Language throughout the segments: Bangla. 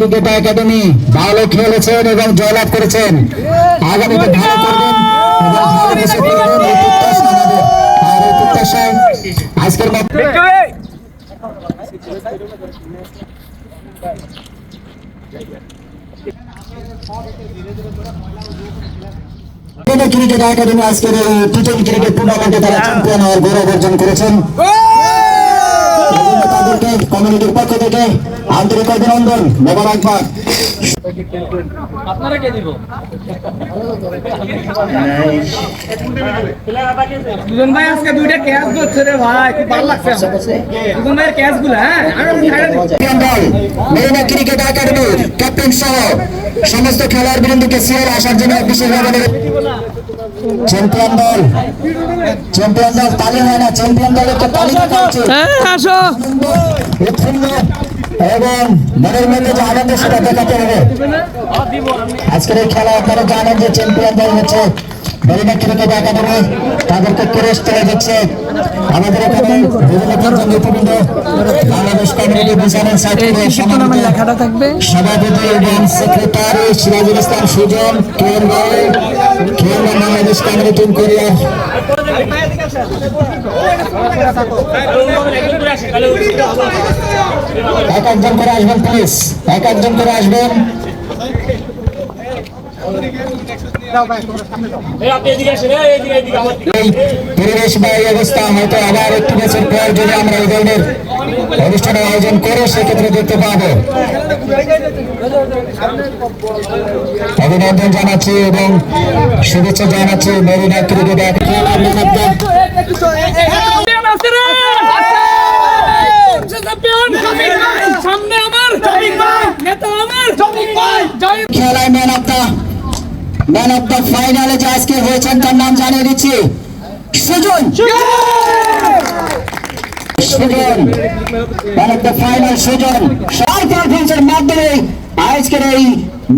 ক্রিকেট একাডেমি ভালো খেলেছেন এবং জয়লাভ করেছেন। আগামীতে ভালো করবেন আজকের ক্রিকেট একাডেমি আজকের টি টোয়েন্টি ক্রিকেট টুর্নামেন্টে তারা চ্যাম্পিয়ন হওয়ার গৌরব অর্জন করেছেন। তাদেরকে কমিউনিটির পক্ষ থেকে আন্তরিক অভিনন্দন মোবারকবাদ আপনারা কে দিব? দুজন ভাই আজকে দুইটা ক্যাচ করছে রে ভাই খুব ভালো লাগছে। দুজন ভাইয়ের ক্যাচগুলো হ্যাঁ মেরিনা ক্রিকেট একাডেমির ক্যাপ্টেন সহ সমস্ত খেলোয়াড় বৃন্দকে সিওর আসার জন্য বিশেষভাবে চ্যাম্পিয়ন দল। চ্যাম্পিয়ন দল তালি হয় না চ্যাম্পিয়ন দলের তো তালি উচিত আসো। উৎফুল্ল এবং মনের মধ্যে যে আনন্দ সেটা দেখাতে হবে। আজকের এই খেলা আপনারা জানেন যে চ্যাম্পিয়ন দল হচ্ছে মেরিনা ক্রিকেট একাডেমি তাদেরকে ক্রেস তুলে দিচ্ছে। আমাদের এখানে বিভিন্ন কেন্দ্র সাইকেলে সমাবেত সভাপতি এবং সেক্রেটারি সিরাজুল ইসলাম সুজন কেন ভাই কেন বাংলাদেশ কমিউনিটি টিম এক একজন করে আসবেন প্লিজ এক একজন করে আসবেন। পরিবেশ বা এই অবস্থা হয়তো আবার একটু বছর পর যদি আমরা এই ধরনের অনুষ্ঠানের আয়োজন করে সেক্ষেত্রে দেখতে পাবো। অভিনন্দন জানাচ্ছি এবং শুভেচ্ছা জানাচ্ছি মেরিনা ক্রিকেট সামনে আমার নেতা আমার খেলায় man the man of the ফাইনালে যে আজকে হয়েছেন, তার নাম জানিয়ে দিচ্ছি। Sujon. Sujon. Man of the final Sujon. সার পারফরমেন্সের মাধ্যমে আজকের এই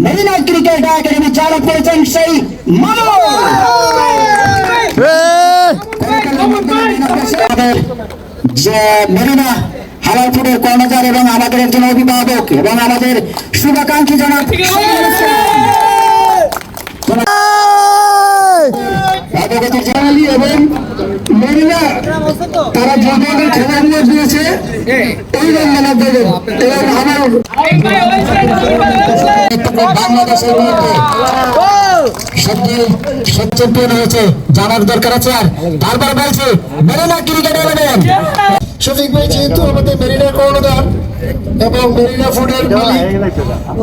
মেরিনা ক্রিকেট একাডেমি চালু করেছেন সেই যে মেরিনা হালালপুরের কর্মচারী এবং আমাদের একজন অভিভাবক এবং আমাদের শুভাকাঙ্ক্ষী জনাব। জানালি এবং তারা দিয়েছে এই দেবেন এবং আমার বাংলাদেশের মধ্যে হয়েছে, জানার দরকার আছে আর বারবার বলছে মেরিনা ক্রিকেট এলেভেন শফিক ভাই যেহেতু আমাদের মেরিনার কর্ণধার এবং মেরিনা ফুডের মালিক।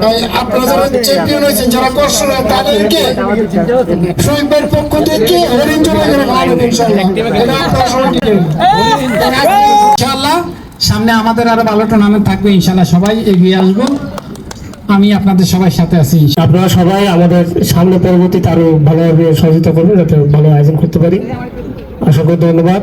তাই আপনারা যারা চ্যাম্পিয়ন হয়েছেন যারা কষ্ট নয় তাদেরকে শফিক ভাইয়ের পক্ষ থেকে করে খাওয়াবেন ইনশাল্লাহ সামনে আমাদের আরও ভালো টুর্নামেন্ট থাকবে ইনশাল্লাহ সবাই এগিয়ে আসব। আমি আপনাদের সবাই সাথে আছি আপনারা সবাই আমাদের সামনে পরবর্তীতে আরও ভালোভাবে সহযোগিতা করবেন যাতে ভালো আয়োজন করতে পারি। অসংখ্য ধন্যবাদ।